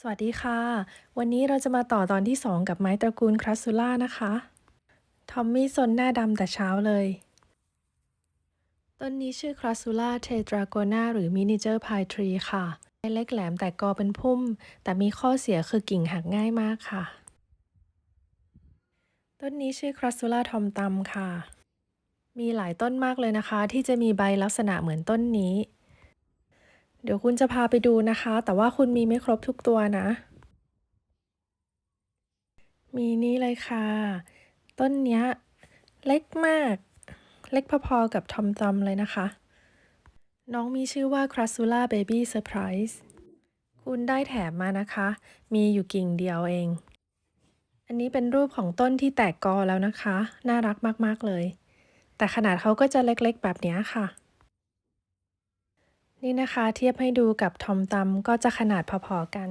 สวัสดีค่ะ วันนี้เราจะมาต่อตอนที่ 2 กับไม้ตระกูลครัสซูล่านะคะ ทอมมี่ซนหน้าดำแต่เช้าเลย ต้นนี้ชื่อครัสซูล่าเทดราโกนาหรือมินิเจอร์พายทรีค่ะไม้เล็กแหลมแต่กอเป็นพุ่ม แต่มีข้อเสียคือกิ่งหักง่ายมากค่ะ ต้นนี้ชื่อครัสซูล่าทอมตัมค่ะ มีหลายต้นมากเลยนะคะ ที่จะมีใบลักษณะเหมือนต้นนี้ เดี๋ยวคุณจะพาไปดูนะคะ แต่ว่าคุณมีไม่ครบทุกตัวนะ มีนี่เลยค่ะ ต้นเนี้ย เล็กมาก เล็กพอๆกับทอมตอมเลยนะคะ น้องมีชื่อว่า c r a s u l a Baby Surprise คุณได้แถมมานะคะ มีอยู่กิ่งเดียวเอง อันนี้เป็นรูปของต้นที่แตกกอแล้วนะคะ น่ารักมากๆเลย แต่ขนาดเขาก็จะเล็กๆแบบนี้ค่ะ นี่นะคะเทียบให้ดูกับทอมตัมก็จะขนาดพอๆกัน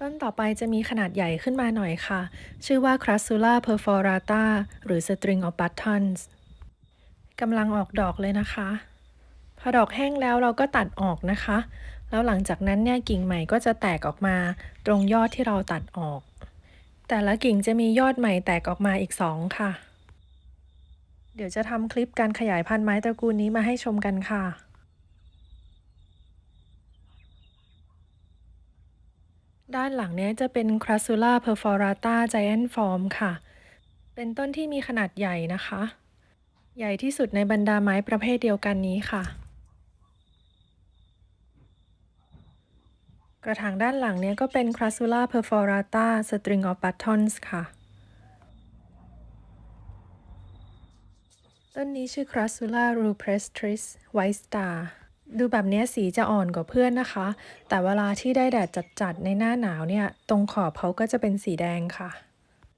ต้นต่อไปจะมีขนาดใหญ่ขึ้นมาหน่อยค่ะ ชื่อว่า Crassula perforata หรือ String of Buttons กำลังออกดอกเลยนะคะ พอดอกแห้งแล้วเราก็ตัดออกนะคะ แล้วหลังจากนั้นเนี่ยกิ่งใหม่ก็จะแตกออกมาตรงยอดที่เราตัดออก แต่ละกิ่งจะมียอดใหม่แตกออกมาอีกสองค่ะ เดี๋ยวจะทำคลิปการขยายพันธุ์ไม้ตระกูลนี้มาให้ชมกันค่ะ ด้านหลังนี้จะเป็น Crassula perforata giant form ค่ะ เป็นต้นที่มีขนาดใหญ่นะคะ ใหญ่ที่สุดในบรรดาไม้ประเภทเดียวกันนี้ค่ะ กระถางด้านหลังเนี้ยก็เป็น Crassula perforata string of buttons ค่ะ ต้นนี้ชื่อ Crassula rupestris white star ดูแบบนี้สีจะอ่อนกว่าเพื่อนนะคะ แต่เวลาที่ได้แดดจัดๆในหน้าหนาวเนี่ย ตรงขอบเขาก็จะเป็นสีแดงค่ะ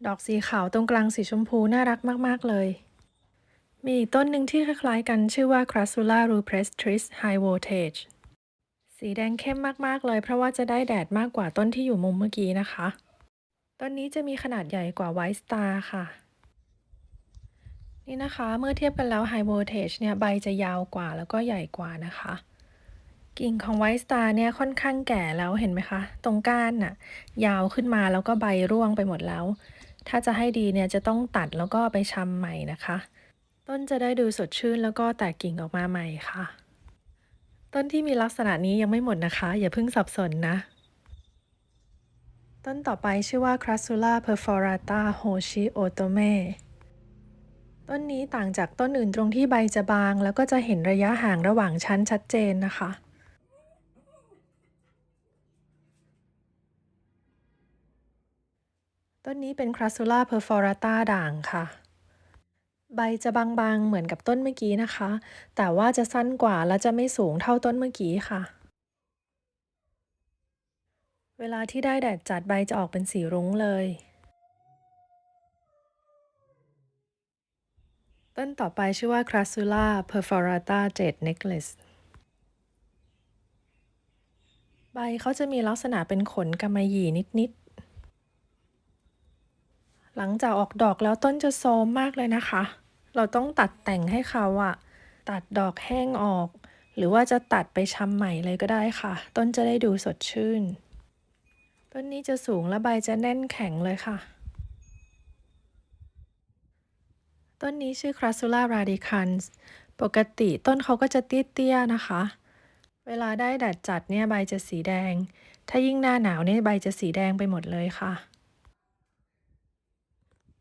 ดอกสีขาวตรงกลางสีชมพูน่ารักมาก ๆ เลย มีอีกต้นหนึ่งที่คล้ายๆกันชื่อว่า Crassula rupestris high voltage สีแดงเข้มมากๆเลย เพราะว่าจะได้แดดมากกว่าต้นที่อยู่มุมเมื่อกี้นะคะ ต้นนี้จะมีขนาดใหญ่กว่า white star ค่ะ นี่นะคะเมื่อเทียบกันแล้ว High Voltage เนี่ยใบจะยาวกว่าแล้วก็ใหญ่กว่านะคะ กิ่งของ White Star เนี่ยค่อนข้างแก่แล้วเห็นไหมคะ ตรงก้านน่ะยาวขึ้นมาแล้วก็ใบร่วงไปหมดแล้ว ถ้าจะให้ดีเนี่ยจะต้องตัดแล้วก็ไปชำใหม่นะคะ ต้นจะได้ดูสดชื่นแล้วก็แตกกิ่งออกมาใหม่ค่ะ ต้นที่มีลักษณะนี้ยังไม่หมดนะคะ อย่าเพิ่งสับสนนะ ต้นต่อไปชื่อว่า Crassula perforata Hoshi otome ต้นนี้ต่างจากต้นอื่นตรงที่ใบจะบาง แล้วก็จะเห็นระยะห่างระหว่างชั้นชัดเจนนะคะต้นนี้เป็น Crassula perforata ด่างค่ะ ใบจะบางๆ เหมือนกับต้นเมื่อกี้นะคะ แต่ว่าจะสั้นกว่าและจะไม่สูงเท่าต้นเมื่อกี้ค่ะ เวลาที่ได้แดดจัดใบจะออกเป็นสีรุ้งเลย ต้นต่อไปชื่อว่า Crassula perforata jet necklace ใบเขาจะมีลักษณะเป็นขนกำมะหยี่นิดๆ หลังจากออกดอกแล้วต้นจะโซมมากเลยนะคะ เราต้องตัดแต่งให้เขาอะตัดดอกแห้งออก หรือว่าจะตัดไปชำใหม่เลยก็ได้ค่ะ ต้นจะได้ดูสดชื่น ต้นนี้จะสูงและใบจะแน่นแข็งเลยค่ะ ต้นนี้ชื่อ Crassula radicans ปกติต้นเขาก็จะเตี้ยๆนะคะ เวลาได้แดดจัดเนี่ยใบจะสีแดง ถ้ายิ่งหน้าหนาวเนี่ยใบจะสีแดงไปหมดเลยค่ะ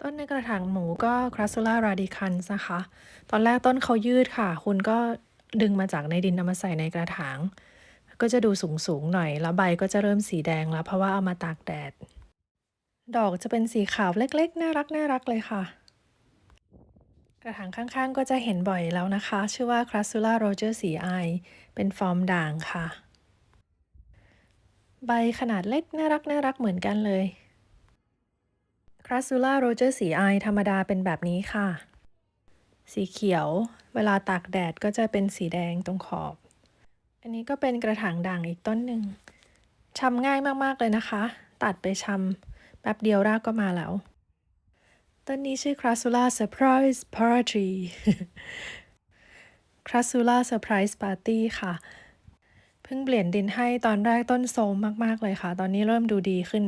ต้นในกระถางหมูก็ Crassula radicans นะคะ ตอนแรกต้นเขายืดค่ะ คุณก็ดึงมาจากในดินเอามาใส่ในกระถาง ก็จะดูสูงๆหน่อย แล้วใบก็จะเริ่มสีแดงแล้ว เพราะว่าเอามาตากแดด ดอกจะเป็นสีขาวเล็กๆ น่ารักน่ารักเลยค่ะ กระถางข้างๆ ก็จะเห็นบ่อยแล้วนะคะ ชื่อว่า Crassula roger สีไอเป็นฟอร์มด่างค่ะ ใบขนาดเล็กน่ารักน่ารักเหมือนกันเลย Crassula roger สีไอธรรมดาเป็นแบบนี้ค่ะ สีเขียว เวลาตากแดดก็จะเป็นสีแดงตรงขอบ อันนี้ก็เป็นกระถางด่างอีกต้นหนึ่งชำง่ายมากๆเลยนะคะ ตัดไปชำแป๊บเดียวรากก็มาแล้ว ต้นนี้ชื่อ Crassula Surprise Party คราซูล่าเซอร์ไพรส์ปาร์ตี้ค่ะ เพิ่งเปลี่ยนดินให้ตอนแรกต้นโซมมากๆเลยค่ะ ตอนนี้เริ่มดูดีขึ้น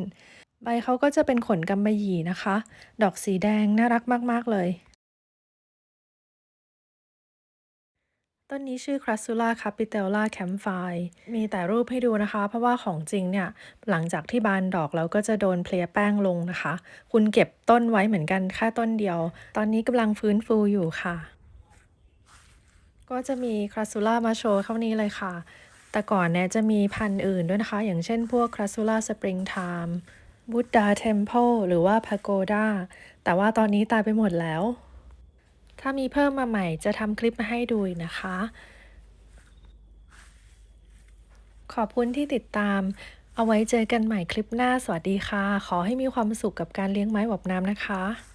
ใบเขาก็จะเป็นขนกำมะหยี่นะคะ ดอกสีแดงน่ารักมากๆเลย ต้นนี้ชื่อ Crassula capitella camphi มีแต่รูปให้ดูนะคะ เพราะว่าของจริงเนี่ย หลังจากที่บานดอกแล้วก็จะโดนเพลียแป้งลงนะคะ คุณเก็บต้นไว้เหมือนกันแค่ต้นเดียว ตอนนี้กำลังฟื้นฟูอยู่ค่ะ ก็จะมี Crassula มาโชว์เท่านี้เลยค่ะ แต่ก่อนเนี่ยจะมีพันธุ์อื่นด้วยนะคะ อย่างเช่นพวก Crassula springtime บุตดาเทมเพลหรือว่าพาโกดาแต่ว่าตอนนี้ตายไปหมดแล้ว ถ้ามีเพิ่มมาใหม่จะทำคลิปมาให้ดูนะคะ ขอบคุณที่ติดตาม เอาไว้เจอกันใหม่คลิปหน้า สวัสดีค่ะ ขอให้มีความสุขกับการเลี้ยงไม้หวบน้ำนะคะ